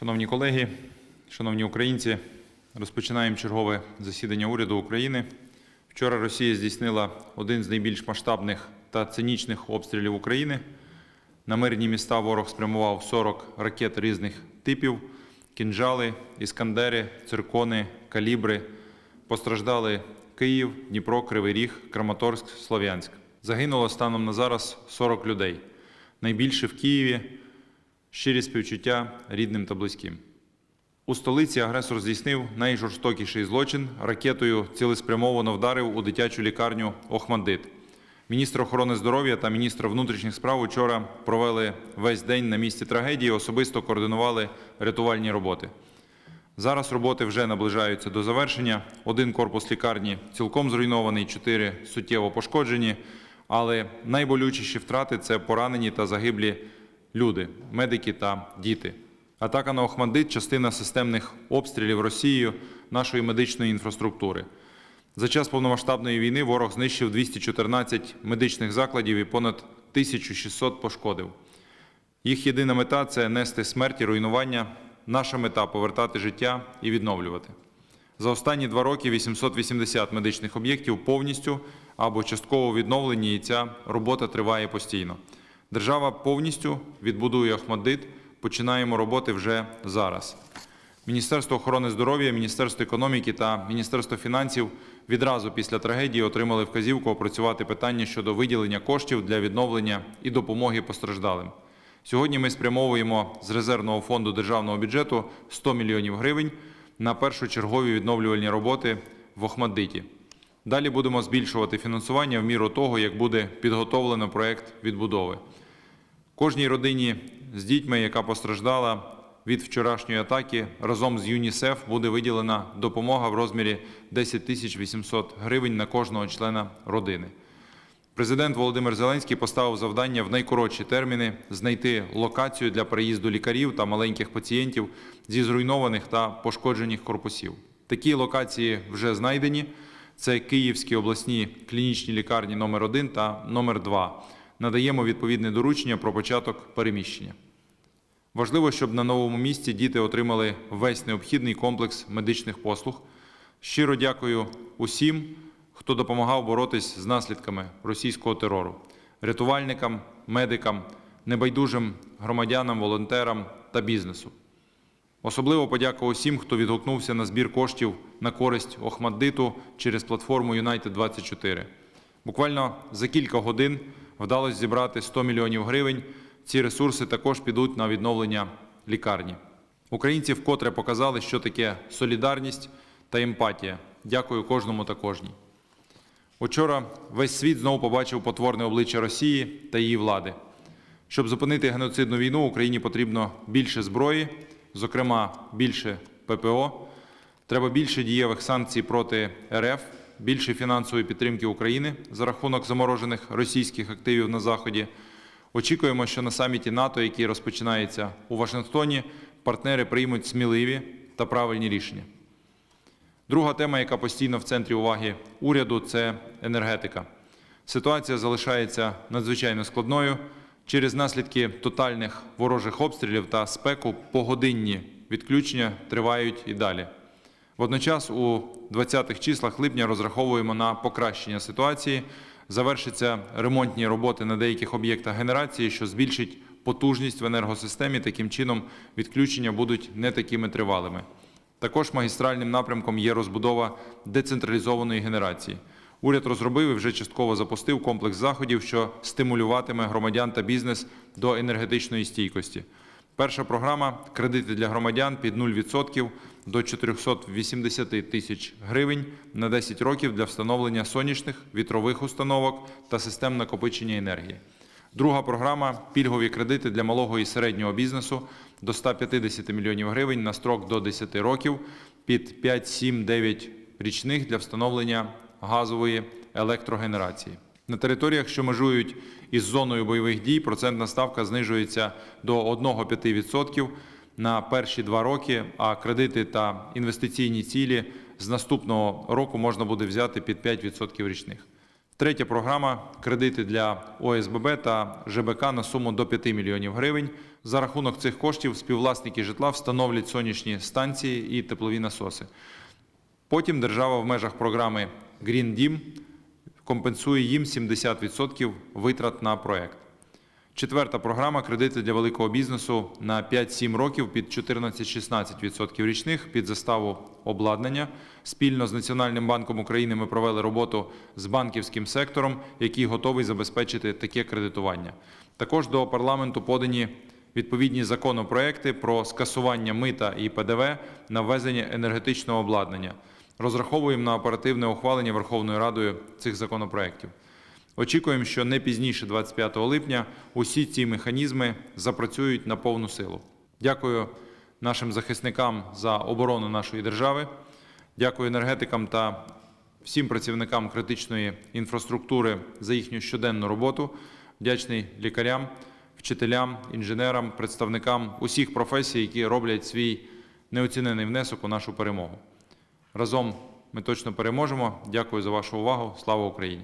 Шановні колеги, шановні українці, розпочинаємо чергове засідання уряду України. Вчора Росія здійснила один з найбільш масштабних та цинічних обстрілів України. На мирні міста ворог спрямував 40 ракет різних типів, кінжали, іскандери, циркони, калібри. Постраждали Київ, Дніпро, Кривий Ріг, Краматорськ, Слов'янськ. Загинуло станом на зараз 40 людей. Найбільше в Києві. Щирі співчуття рідним та близьким. У столиці агресор здійснив найжорстокіший злочин. Ракетою цілеспрямовано вдарив у дитячу лікарню Охмаддит. Міністр охорони здоров'я та міністр внутрішніх справ учора провели весь день на місці трагедії, особисто координували рятувальні роботи. Зараз роботи вже наближаються до завершення. Один корпус лікарні цілком зруйнований, чотири суттєво пошкоджені. Але найболючіші втрати це поранені та загиблі люди, медики та діти. Атака на Охмаддит – частина системних обстрілів Росією нашої медичної інфраструктури. За час повномасштабної війни ворог знищив 214 медичних закладів і понад 1600 пошкодив. Їх єдина мета це нести смерть і руйнування. Наша мета повертати життя і відновлювати. За останні два роки 880 медичних об'єктів повністю або частково відновлені, і ця робота триває постійно. Держава повністю відбудує Охмаддит. Починаємо роботи вже зараз. Міністерство охорони здоров'я, Міністерство економіки та Міністерство фінансів відразу після трагедії отримали вказівку опрацювати питання щодо виділення коштів для відновлення і допомоги постраждалим. Сьогодні ми спрямовуємо з резервного фонду державного бюджету 100 мільйонів гривень на першочергові відновлювальні роботи в Охмаддиті. Далі будемо збільшувати фінансування в міру того, як буде підготовлено проект відбудови. Кожній родині з дітьми, яка постраждала від вчорашньої атаки, разом з ЮНІСЕФ буде виділена допомога в розмірі 10 тисяч 800 гривень на кожного члена родини. Президент Володимир Зеленський поставив завдання в найкоротші терміни знайти локацію для переїзду лікарів та маленьких пацієнтів зі зруйнованих та пошкоджених корпусів. Такі локації вже знайдені. Це Київські обласні клінічні лікарні номер 1 та номер 2 Надаємо відповідне доручення про початок переміщення. Важливо, щоб на новому місці діти отримали весь необхідний комплекс медичних послуг. Щиро дякую усім, хто допомагав боротись з наслідками російського терору, рятувальникам, медикам, небайдужим громадянам, волонтерам та бізнесу. Особливо подяка усім, хто відгукнувся на збір коштів на користь Охмаддиту через платформу United 24 Буквально за кілька годин вдалося зібрати 100 мільйонів гривень. Ці ресурси також підуть на відновлення лікарні. Українці вкотре показали, що таке солідарність та емпатія. Дякую кожному та кожній. Учора весь світ знову побачив потворне обличчя Росії та її влади. Щоб зупинити геноцидну війну, Україні потрібно більше зброї, зокрема більше ППО. Треба більше дієвих санкцій проти РФ, більше фінансової підтримки України за рахунок заморожених російських активів на Заході. Очікуємо, що на саміті НАТО, який розпочинається у Вашингтоні, партнери приймуть сміливі та правильні рішення. Друга тема, яка постійно в центрі уваги уряду, це енергетика. Ситуація залишається надзвичайно складною. Через наслідки тотальних ворожих обстрілів та спеку погодинні відключення тривають і далі. Водночас, у 20-х числах липня розраховуємо на покращення ситуації. Завершаться ремонтні роботи на деяких об'єктах генерації, що збільшить потужність в енергосистемі. Таким чином, відключення будуть не такими тривалими. Також магістральним напрямком є розбудова децентралізованої генерації. Уряд розробив і вже частково запустив комплекс заходів, що стимулюватиме громадян та бізнес до енергетичної стійкості. Перша програма кредити для громадян під 0% до 480 тисяч гривень на 10 років для встановлення сонячних вітрових установок та систем накопичення енергії. Друга програма пільгові кредити для малого і середнього бізнесу до 150 мільйонів гривень на строк до 10 років під 5, 7, 9 річних для встановлення газової електрогенерації. На територіях, що межують із зоною бойових дій, процентна ставка знижується до 1,5% на перші два роки, а кредити та інвестиційні цілі з наступного року можна буде взяти під 5% річних. Третя програма кредити для ОСББ та ЖБК на суму до 5 мільйонів гривень За рахунок цих коштів співвласники житла встановлять сонячні станції і теплові насоси. Потім держава в межах програми Green Дім компенсує їм 70% витрат на проект. Четверта програма кредити для великого бізнесу на 5-7 років під 14-16% річних під заставу обладнання. Спільно з Національним банком України ми провели роботу з банківським сектором, який готовий забезпечити таке кредитування. Також до парламенту подані відповідні законопроекти про скасування мита і ПДВ на ввезення енергетичного обладнання. Розраховуємо на оперативне ухвалення Верховною Радою цих законопроєктів. Очікуємо, що не пізніше 25 липня усі ці механізми запрацюють на повну силу. Дякую нашим захисникам за оборону нашої держави. Дякую енергетикам та всім працівникам критичної інфраструктури за їхню щоденну роботу. Вдячний лікарям, вчителям, інженерам, представникам усіх професій, які роблять свій неоцінений внесок у нашу перемогу. Разом ми точно переможемо. Дякую за вашу увагу. Слава Україні!